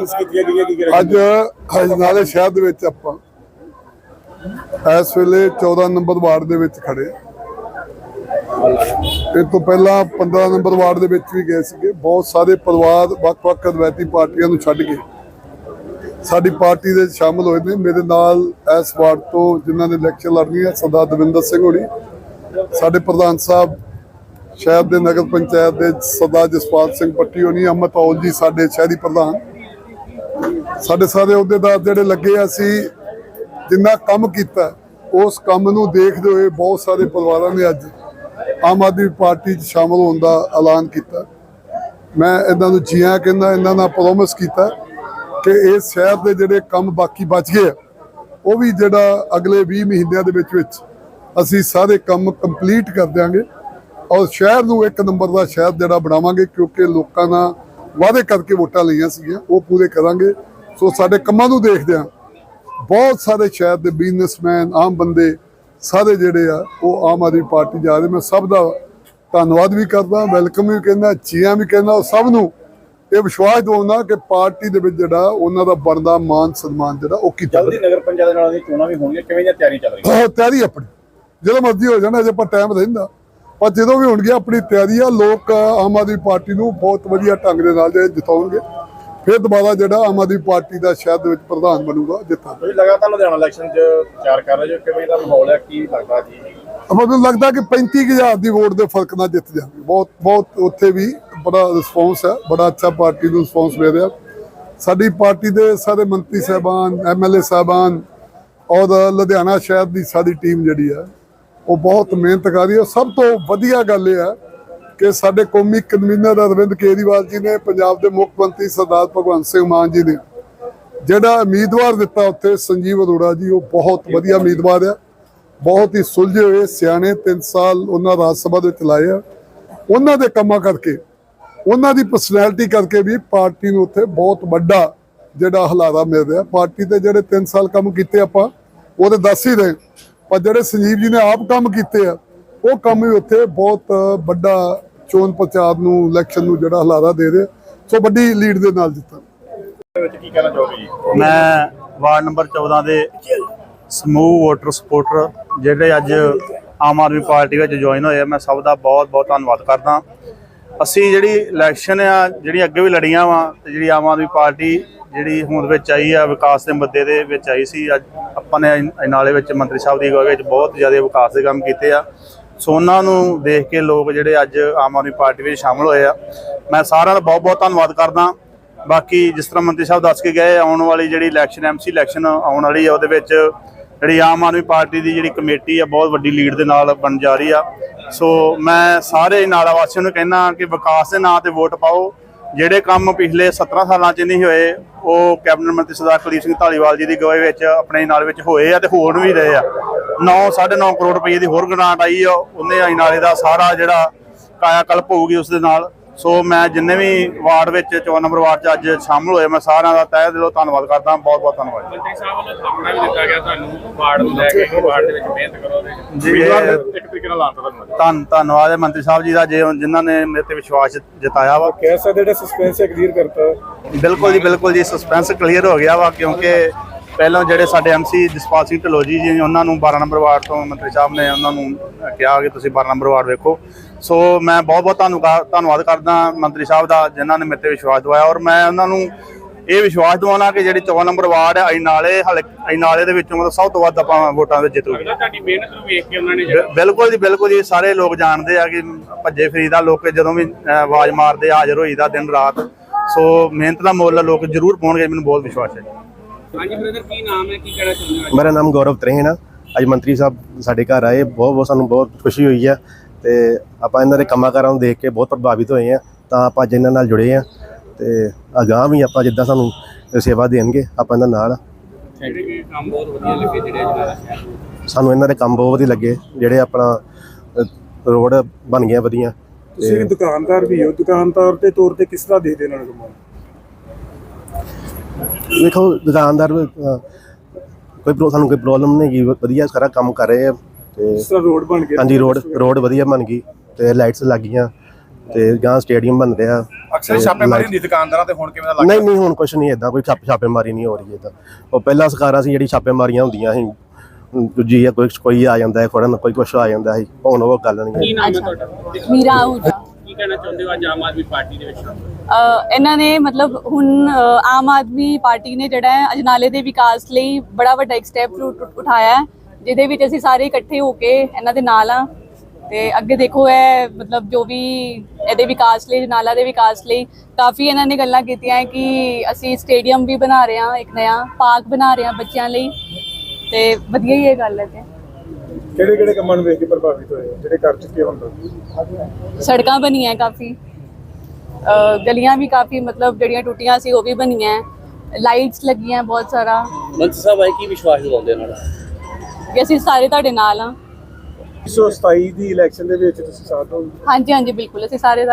Meetings ਕੀਤੀਆਂ ਗਈਆਂ, ਕੀ ਕਰਿਆ ਅੱਜ ਹਜਨਾਲੇ ਸ਼ਹਿਰ ਦੇ ਵਿੱਚ ਆਪਾਂ ਇਸ ਵੇਲੇ 14 ਨੰਬਰ ਵਾਰਡ ਦੇ ਵਿੱਚ ਖੜੇ ਇਹ ਤੋਂ ਪਹਿਲਾਂ 15 ਨੰਬਰ ਵਾਰਡ ਦੇ ਵਿੱਚ ਵੀ ਗਏ ਸੀਗੇ। ਬਹੁਤ ਸਾਰੇ ਪਰਿਵਾਰ, ਵੱਖ-ਵੱਖ ਰਵਾਇਤੀ ਪਾਰਟੀਆਂ ਨੂੰ ਛੱਡ ਕੇ ਸਾਡੀ ਪਾਰਟੀ ਦੇ ਸ਼ਾਮਲ ਹੋਏ ਨੇ। ਮੇਰੇ ਨਾਲ ਇਸ ਵਾਰਡ ਤੋਂ ਜਿਨ੍ਹਾਂ ਨੇ ਇਲੈਕਸ਼ਨ ਲੜਨੀ ਹੈ, ਸਰਦਾਰ ਦਵਿੰਦਰ ਸਿੰਘ ਹੋਣੀ, ਸਾਡੇ ਪ੍ਰਧਾਨ ਸਾਹਿਬ, ਸ਼ਹਿਰ ਦੇ ਨਗਰ ਪੰਚਾਇਤ ਦੇ ਸਰਦਾਰ ਜਸਪਾਲ ਸਿੰਘ ਪੱਟੀ ਹੋਣੀ ਅਮਤ ਔਲ ਜੀ, ਸਾਡੇ ਸ਼ਹਿਰੀ ਪ੍ਰਧਾਨ। ਸਾਡੇ ਸਾਰੇ ਅਹੁਦੇਦਾਰ ਜਿਹੜੇ ਲੱਗੇ ਆ, ਅਸੀਂ ਜਿੰਨਾ ਕੰਮ ਕੀਤਾ ਉਸ ਕੰਮ ਨੂੰ ਦੇਖਦੇ ਹੋਏ ਬਹੁਤ ਸਾਰੇ ਪਰਿਵਾਰਾਂ ਨੇ ਅੱਜ ਆਮ ਆਦਮੀ ਪਾਰਟੀ 'ਚ ਸ਼ਾਮਲ ਹੋਣ ਦਾ ਐਲਾਨ ਕੀਤਾ। ਮੈਂ ਇਹਨਾਂ ਨੂੰ ਜੀਆਂ ਕਹਿੰਦਾ ਇਹਨਾਂ ਨਾਲ ਪ੍ਰੋਮਿਸ ਕੀਤਾ ਕਿ ਇਸ ਸ਼ਹਿਰ ਦੇ ਜਿਹੜੇ ਕੰਮ ਬਾਕੀ ਬਚ ਗਏ ਆ, ਉਹ ਵੀ ਜਿਹੜਾ ਅਗਲੇ 20 ਮਹੀਨਿਆਂ ਦੇ ਵਿੱਚ ਵਿੱਚ ਅਸੀਂ ਸਾਰੇ ਕੰਮ ਕੰਪਲੀਟ ਕਰ ਦਿਆਂਗੇ ਔਰ ਸ਼ਹਿਰ ਨੂੰ ਇੱਕ ਨੰਬਰ ਦਾ ਸ਼ਹਿਰ ਜਿਹੜਾ ਬਣਾਵਾਂਗੇ ਕਿਉਂਕਿ ਲੋਕਾਂ ਨਾਲ ਵਾਅਦੇ ਕਰਕੇ ਵੋਟਾਂ ਲਈਆਂ ਸੀਗੀਆਂ ਉਹ ਪੂਰੇ ਕਰਾਂਗੇ। ਸੋ ਸਾਡੇ ਕੰਮਾਂ ਨੂੰ ਦੇਖਦੇ ਹਾਂ। ਬਹੁਤ ਸਾਰੇ ਸ਼ਹਿਰ ਦੇ ਬਿਜ਼ਨਸਮੈਨ ਆਮ ਬੰਦੇ ਸਾਰੇ ਜਿਹੜੇ ਆ ਉਹ ਆਮ ਆਦਮੀ ਪਾਰਟੀ ਜਾ ਰਹੇ। ਮੈਂ ਸਭ ਦਾ ਧੰਨਵਾਦ ਵੀ ਕਰਦਾ ਵੈਲਕਮ ਵੀ ਕਹਿੰਦਾ ਚੀਆਂ ਵੀ ਕਹਿੰਦਾ ਸਭ ਨੂੰ ਇਹ ਵਿਸ਼ਵਾਸ ਦਿਵਾਉਂਦਾ ਕਿ ਪਾਰਟੀ ਦੇ ਵਿੱਚ ਜਿਹੜਾ ਉਹਨਾਂ ਦਾ ਬਣਦਾ ਮਾਨ ਸਨਮਾਨ ਜਿਹੜਾ ਉਹ ਕੀਤਾ ਜਲਦੀ ਨਗਰ ਪੰਚਾਇਤ ਨਾਲ ਦੀ ਚੋਣਾਂ ਵੀ ਹੋਣਗੀਆਂ ਕਿਵੇਂ ਦੀਆਂ ਤਿਆਰੀ ਚੱਲ ਰਹੀ ਹੈ ਬਹੁਤ ਤਿਆਰੀ ਆਪਣੀ। ਜਦੋਂ ਮਰਜ਼ੀ ਹੋ ਜਾਣਾ ਜੇ ਆਪਾਂ ਟਾਈਮ ਰਹਿੰਦਾ। ਪਰ ਜਦੋਂ ਵੀ ਹੋਣਗੇ ਆਪਣੀ ਤਿਆਰੀ ਆ ਲੋਕ ਆਮ ਆਦਮੀ ਪਾਰਟੀ ਨੂੰ ਬਹੁਤ ਵਧੀਆ ਢੰਗ ਦੇ ਨਾਲ ਜਿਤਾਉਣਗੇ। ਫਿਰ ਦੁਬਾਰਾ ਜਿਹੜਾ ਆਮ ਆਦਮੀ ਪਾਰਟੀ ਦਾ ਸ਼ਹਿਰ ਦੇ ਵਿੱਚ ਪ੍ਰਧਾਨ ਬਣੂਗਾ ਜਿੱਤਾਂ। ਤੁਸੀਂ ਲਗਾਤਾਰ ਲੁਧਿਆਣਾ ਇਲੈਕਸ਼ਨ 'ਚ ਪ੍ਰਚਾਰ ਕਰ ਰਹੇ ਹੋ ਕਿਵੇਂ ਦਾ ਮਾਹੌਲ ਹੈ ਕੀ ਲੱਗਦਾ ਜੀ? ਮੈਨੂੰ ਲੱਗਦਾ ਕਿ 35000 ਦੀ ਵੋਟ ਦੇ ਫ਼ਰਕ ਨਾਲ ਜਿੱਤ ਜਾਣਗੇ ਬਹੁਤ ਬਹੁਤ ਉੱਥੇ ਵੀ ਬੜਾ ਰਿਸਪੌਂਸ ਹੈ ਬੜਾ ਅੱਛਾ ਪਾਰਟੀ ਨੂੰ ਰਿਸਪੌਂਸ ਮਿਲ ਰਿਹਾ। ਸਾਡੀ ਪਾਰਟੀ ਦੇ ਸਾਰੇ ਮੰਤਰੀ ਸਾਹਿਬਾਨ ਐਮਐਲਏ ਸਾਹਿਬਾਨ ਔਰ ਲੁਧਿਆਣਾ ਸ਼ਹਿਰ ਦੀ ਸਾਡੀ ਟੀਮ ਜਿਹੜੀ ਹੈ ਉਹ ਬਹੁਤ ਮਿਹਨਤ ਕਰ ਰਹੀ ਹੈ। ਸਭ ਤੋਂ ਵਧੀਆ ਗੱਲ ਇਹ ਹੈ ਕਿ ਸਾਡੇ ਕੌਮੀ ਕਨਵੀਨਰ ਅਰਵਿੰਦ ਕੇਜਰੀਵਾਲ ਜੀ ਨੇ ਪੰਜਾਬ ਦੇ ਮੁੱਖ ਮੰਤਰੀ ਸਰਦਾਰ ਭਗਵੰਤ ਸਿੰਘ ਮਾਨ ਜੀ ਨੇ ਜਿਹੜਾ ਉਮੀਦਵਾਰ ਦਿੱਤਾ ਉੱਥੇ, ਸੰਜੀਵ ਅਰੋੜਾ ਜੀ, ਉਹ ਬਹੁਤ ਵਧੀਆ ਉਮੀਦਵਾਰ ਆ। ਬਹੁਤ ਹੀ ਸੁਲਝੇ ਹੋਏ, ਸਿਆਣੇ 3 ਸਾਲ ਉਹਨਾਂ ਰਾਜ ਸਭਾ ਦੇ ਵਿੱਚ ਲਾਏ ਆ। ਉਹਨਾਂ ਦੇ ਕੰਮਾਂ ਕਰਕੇ, ਉਹਨਾਂ ਦੀ ਪਰਸਨੈਲਿਟੀ ਕਰਕੇ ਵੀ ਪਾਰਟੀ ਨੂੰ ਉੱਥੇ ਬਹੁਤ ਵੱਡਾ ਜਿਹੜਾ ਹਲਾਰਾ ਮਿਲ ਰਿਹਾ। ਪਾਰਟੀ ਤੇ ਜਿਹੜੇ 3 ਸਾਲ ਕੰਮ ਕੀਤੇ ਆਪਾਂ, ਉਹ ਤੇ ਦੱਸ ਹੀ ਰਹੇ। ਪਰ ਜਿਹੜੇ ਸੰਜੀਵ ਜੀ ਨੇ ਆਪ ਕੰਮ ਕੀਤੇ ਆ ਉਹ ਕੰਮ ਵੀ ਉੱਥੇ ਬਹੁਤ ਵੱਡਾ ਚੋਣ ਪ੍ਰਚਾਰ ਨੂੰ ਇਲੈਕਸ਼ਨ ਨੂੰ ਜਿਹੜਾ ਹਲਾਰਾ ਦੇ ਰਿਹਾ। ਸੋ ਵੱਡੀ ਲੀਡ ਦੇ ਨਾਲ ਜਿੱਤਾਂ। ਦੇ ਵਿੱਚ ਕੀ ਕਹਿਣਾ ਚਾਹੋਗੇ ਜੀ? ਮੈਂ ਵਾਰਡ ਨੰਬਰ 14 ਦੇ ਸਮੂਹ ਵੋਟਰ ਸਪੋਰਟਰ ਜਿਹੜੇ ਅੱਜ ਆਮ ਆਦਮੀ ਪਾਰਟੀ ਵਿੱਚ ਜੁਆਇਨ ਹੋਏ ਆ ਮੈਂ ਸਭ ਦਾ ਬਹੁਤ ਬਹੁਤ ਧੰਨਵਾਦ ਕਰਦਾ। ਅਸੀਂ ਜਿਹੜੀ ਇਲੈਕਸ਼ਨ ਆ ਜਿਹੜੀ ਅੱਗੇ ਵੀ ਲੜੀਆਂ ਵਾ ਤੇ ਜਿਹੜੀ ਆਮ ਆਦਮੀ ਪਾਰਟੀ ਜਿਹੜੀ ਹੋਂਦ ਵਿੱਚ ਆਈ ਆ ਵਿਕਾਸ ਦੇ ਮੁੱਦੇ ਦੇ ਵਿੱਚ ਆਈ ਸੀ ਅੱਜ ਆਪਾਂ ਨੇ ਨਾਲੇ ਵਿੱਚ ਮੰਤਰੀ ਸਾਹਿਬ ਦੀ ਅਗਵਾਈ ਵਿੱਚ ਬਹੁਤ ਜ਼ਿਆਦਾ ਵਿਕਾਸ ਦੇ ਕੰਮ ਕੀਤੇ ਆ। ਸੋ ਉਹਨਾਂ ਨੂੰ ਦੇਖ ਕੇ ਲੋਕ ਜਿਹੜੇ ਅੱਜ ਆਮ ਆਦਮੀ ਪਾਰਟੀ ਵਿੱਚ ਸ਼ਾਮਲ ਹੋਏ ਆ। ਮੈਂ ਸਾਰਿਆਂ ਦਾ ਬਹੁਤ ਬਹੁਤ ਧੰਨਵਾਦ ਕਰਦਾ। ਬਾਕੀ ਜਿਸ ਤਰ੍ਹਾਂ ਮੰਤਰੀ ਸਾਹਿਬ ਦੱਸ ਕੇ ਗਏ, ਆਉਣ ਵਾਲੀ ਜਿਹੜੀ ਇਲੈਕਸ਼ਨ ਐਮਸੀ ਇਲੈਕਸ਼ਨ ਆਉਣ ਵਾਲੀ ਆ, ਉਹਦੇ ਵਿੱਚ ਜਿਹੜੀ ਆਮ ਆਦਮੀ ਪਾਰਟੀ ਦੀ ਜਿਹੜੀ ਕਮੇਟੀ ਆ, ਬਹੁਤ ਵੱਡੀ ਲੀਡ ਦੇ ਨਾਲ ਬਣ ਜਾ ਰਹੀ ਆ। ਸੋ ਮੈਂ ਸਾਰੇ ਨਾਲਾ ਵਾਸੀਆਂ ਨੂੰ ਕਹਿਣਾ ਕਿ ਵਿਕਾਸ ਦੇ ਨਾਂ ਤੇ ਵੋਟ ਪਾਓ। ਜਿਹੜੇ ਕੰਮ ਪਿਛਲੇ 17 ਸਾਲਾਂ 'ਚ ਨਹੀਂ ਹੋਏ, ਉਹ ਕੈਬਨਿਟ ਮੰਤਰੀ ਸਰਦਾਰ ਕੁਲਦੀਪ ਸਿੰਘ ਧਾਲੀਵਾਲ ਜੀ ਦੀ ਅਗਵਾਈ ਵਿੱਚ ਆਪਣੇ ਨਾਲ ਵਿੱਚ ਹੋਏ ਆ ਤੇ ਹੋਣ ਵੀ ਰਹੇ ਆ। 9 9.5 ਕਰੋੜ ਰੁਪਏ ਦੀ ਹੋਰ ਗ੍ਰਾਂਟ ਆਈ ਆ। ਉਹਨੇ ਆਈ ਨਾਲੇ ਦਾ ਸਾਰਾ ਜਿਹੜਾ ਕਾਇਆ ਕਲਪ ਹੋਊਗੀ ਉਸ ਦੇ ਨਾਲ। ਸੋ ਮੈਂ ਜਿੰਨੇ ਵੀ ਵਾਰਡ ਵਿੱਚ 14 ਨੰਬਰ ਵਾਰਡ 'ਚ ਅੱਜ ਸ਼ਾਮਲ ਹੋਏ ਮੈਂ ਸਾਰਿਆਂ ਦਾ ਤਹਿ ਦਿਲੋਂ ਧੰਨਵਾਦ ਕਰਦਾ। ਬਹੁਤ ਬਹੁਤ ਧੰਨਵਾਦ ਮੰਤਰੀ ਸਾਹਿਬ ਵੱਲੋਂ ਥਾਪੜਾ ਵੀ ਦਿੱਤਾ ਗਿਆ ਤੁਹਾਨੂੰ ਵਾਰਡ ਨੂੰ ਲੈ ਕੇ ਕਿ ਵਾਰਡ ਦੇ ਵਿੱਚ ਮਿਹਨਤ ਕਰੋ ਤੇ ਜੀ ਇੱਕ ਤਰੀਕੇ ਨਾਲ ਧੰਨ ਧੰਨਵਾਦ ਹੈ ਮੰਤਰੀ ਸਾਹਿਬ ਜੀ ਦਾ ਜੇ ਜਿਨ੍ਹਾਂ ਨੇ ਮੇਰੇ ਤੇ ਵਿਸ਼ਵਾਸ ਜਤਾਇਆ ਵਾ। ਕਹਿ ਸਕਦੇ ਜਿਹੜਾ ਸਸਪੈਂਸ ਕਲੀਅਰ ਕਰਤਾ। ਬਿਲਕੁਲ ਜੀ ਬਿਲਕੁਲ ਜੀ ਸਸਪੈਂਸ ਕਲੀਅਰ ਹੋ ਗਿਆ ਵਾ ਕਿਉਂਕਿ ਪਹਿਲਾਂ ਜਿਹੜੇ ਸਾਡੇ ਐਮਸੀ ਜਸਪਾਲ ਸਿੰਘ ਢਲੋਜੀ ਜੀ ਉਹਨਾਂ ਨੂੰ 12 ਨੰਬਰ ਵਾਰਡ ਤੋਂ ਮੰਤਰੀ ਸਾਹਿਬ ਨੇ ਉਹਨਾਂ ਨੂੰ ਕਿਹਾ ਕਿ ਤੁਸੀਂ 12 ਨੰਬਰ ਵਾਰਡ ਵੇਖੋ। ਸੋ ਮੈਂ ਬਹੁਤ ਬਹੁਤ ਧੰਨਵਾਦ ਧੰਨਵਾਦ ਕਰਦਾ ਮੰਤਰੀ ਸਾਹਿਬ ਦਾ ਜਿਨ੍ਹਾਂ ਨੇ ਮੇਰੇ ਤੇ ਵਿਸ਼ਵਾਸ ਦਿਵਾਇਆ। ਔਰ ਮੈਂ ਉਹਨਾਂ ਨੂੰ ਇਹ ਵਿਸ਼ਵਾਸ ਦਿਵਾਉਣਾ ਕਿ ਜਿਹੜੀ 14 ਨੰਬਰ ਵਾਰਡ ਹੈ ਅਜਨਾਲੇ ਅਜਨਾਲੇ ਦੇ ਵਿੱਚੋਂ ਮਤਲਬ ਸਭ ਤੋਂ ਵੱਧ ਆਪਾਂ ਵੋਟਾਂ ਵਿੱਚ ਜਿੱਤੂਗੇ ਤੁਹਾਡੀ ਮਿਹਨਤ ਨੂੰ ਵੇਖ ਕੇ ਉਹਨਾਂ ਨੇ ਬਿਲਕੁਲ ਜੀ ਬਿਲਕੁਲ ਜੀ ਸਾਰੇ ਲੋਕ ਜਾਣਦੇ ਆ ਕਿ ਭੱਜੇ ਫਰੀਦਾ ਲੋਕ ਜਦੋਂ ਵੀ ਆਵਾਜ਼ ਮਾਰਦੇ ਹਾਜ਼ਰ ਹੋਈਦਾ ਦਿਨ ਰਾਤ। ਸੋ ਮਿਹਨਤ ਦਾ ਮੁੱਲ ਲੋਕ ਜ਼ਰੂਰ ਪਾਉਣਗੇ ਮੈਨੂੰ ਬਹੁਤ ਵਿਸ਼ਵਾਸ ਹੈ ਹਾਂਜੀ ਬ੍ਰਦਰ ਕੀ ਨਾਮ ਹੈ ਕੀ ਕਹਿਣਾ ਚਾਹੁੰਦੇ ਹੋ ਮੇਰਾ ਨਾਮ ਗੌਰਵ ਤ੍ਰੇਹਨ ਆ ਅੱਜ ਮੰਤਰੀ ਸਾਹਿਬ ਸਾਡੇ ਘਰ ਆਏ ਬਹੁਤ ਬਹੁਤ ਸਾਨੂੰ ਬਹੁਤ ਖੁਸ਼ੀ ਹੋਈ ਆ ਤੇ ਆਪਾਂ ਇਹਨਾਂ ਦੇ ਕੰਮਾਂ ਕਾਰਾਂ ਨੂੰ ਦੇਖ ਕੇ ਬਹੁਤ ਪ੍ਰਭਾਵਿਤ ਹੋਏ ਆ ਤਾਂ ਆਪਾਂ ਅੱਜ ਇਹਨਾਂ ਨਾਲ ਜੁੜੇ ਆ ਤੇ ਅਗਾਂਹ ਵੀ ਆਪਾਂ ਜਿੱਦਾਂ ਸਾਨੂੰ ਸੇਵਾ ਦੇਣਗੇ ਆਪਾਂ ਇਹਨਾਂ ਨਾਲ ਆ। ਜਿਹੜੇ ਕਿ ਕੰਮ ਬਹੁਤ ਵਧੀਆ ਲੱਗੇ ਜਿਹੜੇ ਜਿਹੜਾ ਸ਼ਹਿਰ ਨੂੰ। ਸਾਨੂੰ ਇਹਨਾਂ ਦੇ ਕੰਮ ਬਹੁਤ ਵਧੀਆ ਲੱਗੇ ਜਿਹੜੇ ਆਪਣਾ ਅ, ਰੋਡ ਬਣ ਗਿਆ ਵਧੀਆ। ਤੁਸੀਂ ਦੁਕਾਨਦਾਰ ਵੀ ਹੋ। ਦੁਕਾਨਦਾਰ ਦੇ ਤੌਰ ਤੇ ਕਿਸ ਤਰ੍ਹਾਂ ਦੇ ਦੇਣਾ ਨੂੰ ਵੇਖੋ ਦੁਕਾਨਦਾਰ ਕੋਈ ਪ੍ਰੋ- ਸਾਨੂੰ ਕੋਈ ਪ੍ਰੋਬਲਮ ਨਹੀਂ ਗੀ ਵਧੀਆ ਸਾਰਾ ਕੰਮ ਕਰ ਰਹੇ ਆ ਤੇ ਜਿਸ ਤਰ੍ਹਾਂ ਰੋਡ ਬਣ ਗਿਆ। ਹਾਂਜੀ ਰੋਡ ਰੋਡ ਵਧੀਆ ਬਣ ਗਈ ਤੇ ਲਾਈਟਸ ਲੱਗ ਗਈਆਂ ਤੇ ਗਾਂ ਸਟੇਡੀਅਮ ਬਣ ਰਿਹਾ ਅਕਸਰ ਛਾਪੇਮਾਰੀ ਹੁੰਦੀ ਦੁਕਾਨਦਾਰਾਂ ਤੇ ਹੁਣ ਕਿਵੇਂ ਦਾ ਨਹੀਂ ਨਹੀਂ ਹੁਣ ਕੁਝ ਨਹੀਂ ਇਦਾਂ ਕੋਈ ਛਾਪ ਛਾਪੇਮਾਰੀ ਨਹੀਂ ਹੋ ਰਹੀ ਇਦਾਂ ਉਹ ਪਹਿਲਾਂ ਸਰਕਾਰਾਂ ਸੀ ਜਿਹੜੀ ਛਾਪੇਮਾਰੀਆਂ ਹੁੰਦੀਆਂ ਸੀ। ਦੂਜੀ ਆ ਕੋਈ ਕੋਈ ਆ ਜਾਂਦਾ ਹੈ ਫੜਨ ਕੋਈ ਕੁਛ ਆ ਜਾਂਦਾ ਸੀ ਹੁਣ ਉਹ ਗੱਲ ਨਹੀਂ ਕੀ ਹੈ। ਨਾਮ ਹੈ ਤੁਹਾਡਾ ਮੀਰਾ ਆਹੂਜਾ ਕਹਿਣਾ ਚਾਹੁੰਦੇ ਹੋ ਅੱਜ ਆਮ ਆਦਮੀ ਪਾਰਟੀ ਦੇ ਵਿੱਚ? ਅ, ਇਹਨਾਂ ਨੇ ਮਤਲਬ ਹੁਣ ਆਮ ਆਦਮੀ ਪਾਰਟੀ ਨੇ ਜਿਹੜਾ ਹੈ ਅਜਨਾਲੇ ਦੇ ਵਿਕਾਸ ਲਈ ਬੜਾ ਵੱਡਾ ਇੱਕ ਸਟੈਪ ਉਠਾਇਆ ਹੈ ਜਿਹਦੇ ਵਿੱਚ ਅਸੀਂ ਸਾਰੇ ਇਕੱਠੇ ਹੋ ਕੇ ਇਹਨਾਂ ਦੇ ਨਾਲ ਆ ਤੇ ਅੱਗੇ ਦੇਖੋ ਇਹ ਮਤਲਬ ਜੋ ਵੀ ਇਹਦੇ ਵਿਕਾਸ ਲਈ ਅਜਨਾਲਾ ਦੇ ਵਿਕਾਸ ਲਈ ਕਾਫੀ ਇਹਨਾਂ ਨੇ ਗੱਲਾਂ ਕੀਤੀਆਂ ਕਿ ਅਸੀਂ ਸਟੇਡੀਅਮ ਵੀ ਬਣਾ ਰਹੇ ਹਾਂ ਇੱਕ ਨਵਾਂ ਪਾਰਕ ਬਣਾ ਰਹੇ ਹਾਂ ਬੱਚਿਆਂ ਲਈ। ਤੇ ਵਧੀਆ ਹੀ ਇਹ ਗੱਲ ਹੈ ਤੇ ਕਿਹੜੇ ਕਿਹੜੇ ਕੰਮਾਂ ਨੂੰ ਵੇਖ ਕੇ ਪ੍ਰਭਾਵਿਤ ਹੋਏ ਹੋ, ਜਿਹੜੇ ਕਰ ਚੁੱਕੇ ਹੁਣ ਤੱਕ ਸੜਕਾਂ ਬਣੀਆਂ ਕਾਫੀ। ਗਲੀਆਂ ਵੀ ਕਾਫੀ ਮਤਲਬ ਜਿਹੜੀਆਂ ਟੁੱਟੀਆਂ ਸੀ ਉਹ ਵੀ ਬਣੀਆਂ। ਲਾਈਟਸ ਲੱਗੀਆਂ ਬਹੁਤ ਸਾਰਾ। ਮੰਤਰੀ ਸਾਹਿਬ ਆਏ ਕੀ ਵਿਸ਼ਵਾਸ ਦਿਵਾਉਂਦੇ ਨਾਲ ਕਿ ਅਸੀਂ ਸਾਰੇ ਤੁਹਾਡੇ ਨਾਲ ਆ 127 ਦੀ ਇਲੈਕਸ਼ਨ ਦੇ ਵਿੱਚ ਤੁਸੀਂ ਸਾਥ ਹੋ ਹਾਂਜੀ ਹਾਂਜੀ ਬਿਲਕੁਲ। ਅਸੀਂ ਸਾਰੇ